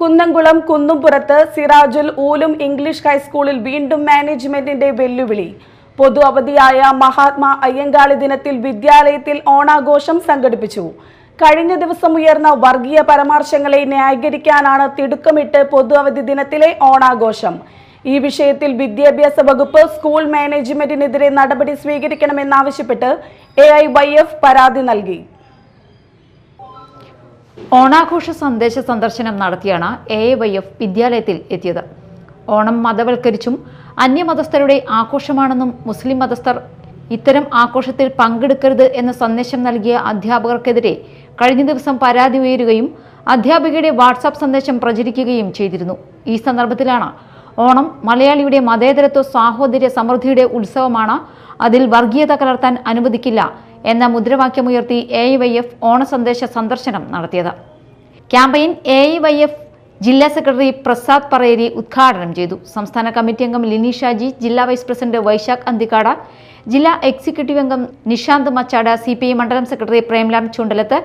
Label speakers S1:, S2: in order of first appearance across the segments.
S1: കുന്നംകുളം കുന്നുംപുറത്ത് സിറാജുൽ ഊലും ഇംഗ്ലീഷ് ഹൈസ്കൂളിൽ വീണ്ടും മാനേജ്മെന്റിന്റെ വെല്ലുവിളി. പൊതു അവധിയായ മഹാത്മാ അയ്യങ്കാളി ദിനത്തിൽ വിദ്യാലയത്തിൽ ഓണാഘോഷം സംഘടിപ്പിച്ചു. കഴിഞ്ഞ ദിവസം ഉയർന്ന വർഗീയ പരാമർശങ്ങളെ ന്യായീകരിക്കാനാണ് തിടുക്കമിട്ട് പൊതു അവധി ദിനത്തിലെ ഓണാഘോഷം. ഈ വിഷയത്തിൽ വിദ്യാഭ്യാസ വകുപ്പ് സ്കൂൾ മാനേജ്മെന്റിനെതിരെ നടപടി സ്വീകരിക്കണമെന്നാവശ്യപ്പെട്ട് എ പരാതി നൽകി.
S2: ഓണാഘോഷ സന്ദേശ സന്ദർശനം നടത്തിയാണ് എ വൈ എഫ് വിദ്യാലയത്തിൽ എത്തിയത്. ഓണം മതവൽക്കരിച്ചും അന്യമതസ്ഥരുടെ ആഘോഷമാണെന്നും മുസ്ലിം മതസ്ഥർ ഇത്തരം ആഘോഷത്തിൽ പങ്കെടുക്കരുത് എന്ന സന്ദേശം നൽകിയ അധ്യാപകർക്കെതിരെ കഴിഞ്ഞ ദിവസം പരാതി ഉയരുകയും അധ്യാപികയുടെ വാട്സാപ്പ് സന്ദേശം പ്രചരിക്കുകയും ചെയ്തിരുന്നു. ഈ സന്ദർഭത്തിലാണ് ഓണം മലയാളിയുടെ മതേതരത്വ സാഹോദര്യ സമൃദ്ധിയുടെ ഉത്സവമാണ്. അതിൽ വർഗീയത കലർത്താൻ അനുവദിക്കില്ല എന്ന മുദ്രാവാക്യമുയർത്തി എ വൈ എഫ് ഓണസന്ദേശ സന്ദർശനം നടത്തിയത്. ക്യാമ്പയിൻ എ വൈ എഫ് ജില്ലാ സെക്രട്ടറി പ്രസാദ് പറയേരി ഉദ്ഘാടനം ചെയ്തു. സംസ്ഥാന കമ്മിറ്റി അംഗം ലിനി ഷാജി ജില്ലാ വൈസ് പ്രസിഡന്റ് വൈശാഖ് അന്തിക്കാട് ജില്ലാ എക്സിക്യൂട്ടീവ് അംഗം നിഷാന്ത് മച്ചാട് സി മണ്ഡലം secretary Premlal Chundalath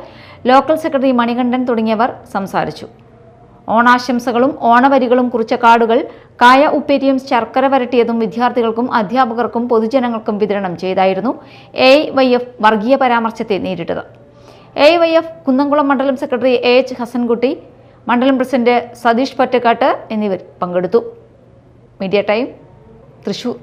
S2: local secretary Manikandan തുടങ്ങിയവർ സംസാരിച്ചു. ഓണാശംസകളും ഓണവരികളും കുറിച്ച കാർഡുകൾ കായ ഉപ്പേരിയും ശർക്കര വരട്ടിയതും വിദ്യാർത്ഥികൾക്കും അധ്യാപകർക്കും പൊതുജനങ്ങൾക്കും വിതരണം ചെയ്തായിരുന്നു എ വൈ എഫ് വർഗീയ പരാമർശത്തെ നേരിട്ടത്. എ വൈ എഫ് കുന്നംകുളം മണ്ഡലം സെക്രട്ടറി എ എച്ച് ഹസൻകുട്ടി മണ്ഡലം പ്രസിഡന്റ് സതീഷ് പറ്റക്കാട്ട് എന്നിവർ പങ്കെടുത്തു. Media time Thrissur.